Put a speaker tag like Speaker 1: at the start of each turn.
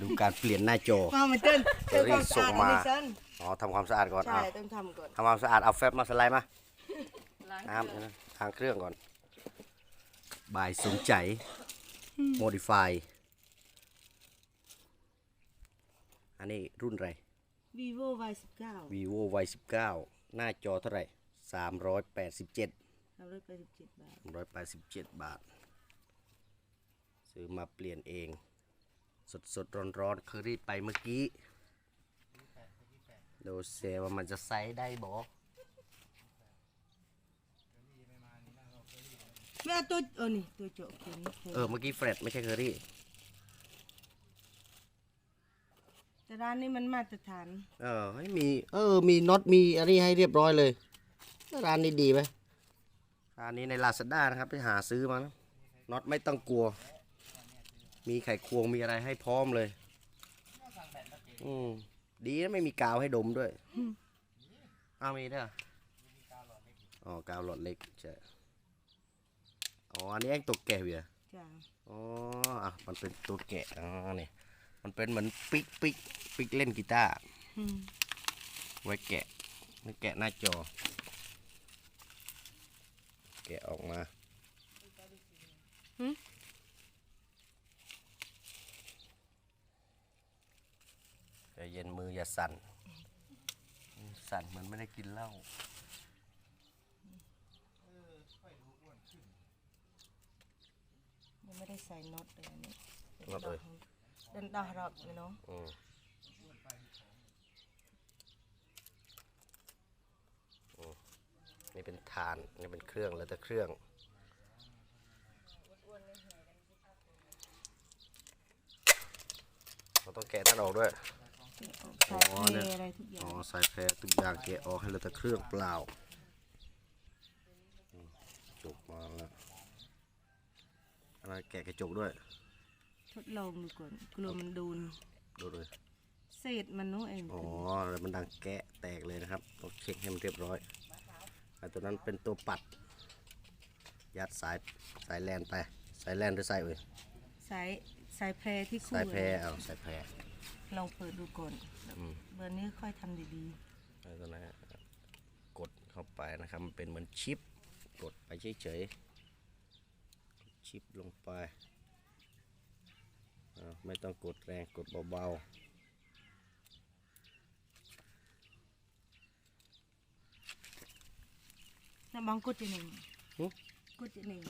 Speaker 1: ดูการเปลี่ยนหน้าจอ
Speaker 2: มามาเต้น
Speaker 1: เดี๋ยวรีบส่งมา
Speaker 2: เต้น
Speaker 1: อ๋อทำความสะอาดก่อน
Speaker 2: ใช่
Speaker 1: อะ
Speaker 2: ต้องทำก่อน
Speaker 1: ทำความสะอาดเอาแฟบมาสไลด์มา
Speaker 2: ล้าง
Speaker 1: น้ำนะทางเครื่องก่อน บายสมใจ modify อันนี้รุ่นอะไร
Speaker 2: วีโว Y สิบเก้า
Speaker 1: vivo y 19หน้าจอเท่าไหร่ 387
Speaker 2: สามร้อยแปดสิบเจ็ดบาท
Speaker 1: 187 บาท ซื้อมาเปลี่ยนเอง สดสดร้อนร้อนๆคือรีดไปเมื่อกี้ดูเซว่ามันจะไซส์ได้บอ
Speaker 2: ไม่เอาตัวเออนี่ตัวโจกตัวนี้
Speaker 1: เออเมื่อกี้เฟรดไม่ใช่เคอรี่
Speaker 2: แต่ร้านนี้มันมาตรฐาน
Speaker 1: เออให้มี เออ มีน็อต มีอะไรให้เรียบร้อยเลย ร้านนี้ดีไหมร้านนี้ในลาซาด้านะครับ ไปหาซื้อมานะน็อตไม่ต้องกลัว มีไขควงมีอะไรให้พร้อมเลย อืมดีนะไม่มีกาวให้ดมด้วยอ้าวมีด้วยเหรออ๋อกาวหลอดเล็กใช่อ๋ออันนี้เองตัวแก่เบีย
Speaker 2: จ้า
Speaker 1: อ๋ออะมันเป็นตัวแกะอ๋อนี่มันเป็นเหมือนปิกปิกปิกเล่นกีตาร์
Speaker 2: อืม
Speaker 1: ไว้แกะไว้แกะหน้าจอ แกะออกมา ใจเย็นมืออย่าสั่น สั่นเหมือนไม่ได้กินเหล้า
Speaker 2: ยังไม่ได้ใส่น็อตเลยอันนี้
Speaker 1: น็อตเลย
Speaker 2: เดินดอกรอบเลยเนาะ
Speaker 1: อืมอืมนี่เป็นฐาน นี่เป็นเครื่องแล้วแต่เครื่อง เราต้องแกะท่านออกด้วย
Speaker 2: ใส่
Speaker 1: อ๋อ
Speaker 2: เพ
Speaker 1: เนี่ย
Speaker 2: อะไรทุกอย่า
Speaker 1: อ๋องใส่แพรทุกอย่างแกะออกให้เหลือแต่เครื่องเปล่าอืมจบมาแล้วอะไรแกะกระจกด้วย
Speaker 2: ทดลองดูก่อนกลัวมันโดน
Speaker 1: ดูเลย
Speaker 2: เศษมันเนาะเอง
Speaker 1: อ๋อแล้วมันดังแกะแตกเลยนะครับต้องเช็คให้มันเรียบร้อยไอ้ตัวนั้นเป็นตัวปัด ยัดสายสายแลนไป สายแลนหรือสายเอ่ย
Speaker 2: สายสายแพรที่คู่
Speaker 1: สายแพร
Speaker 2: เลย
Speaker 1: เอาสายแพร
Speaker 2: ลองเปิดดูก่อน
Speaker 1: อืม
Speaker 2: เบอร์นี้ค่อยทำดี
Speaker 1: ไอ้ตัวนั้นกดเข้าไปนะครับมันเป็นเหมือนชิป กดไปเฉยๆชิปลงไปอ่าไม่ต้องกดแรงกดเบา
Speaker 2: ๆน้ำบังกดจะหนึ่ง
Speaker 1: หึ
Speaker 2: กดจะหนึ่ง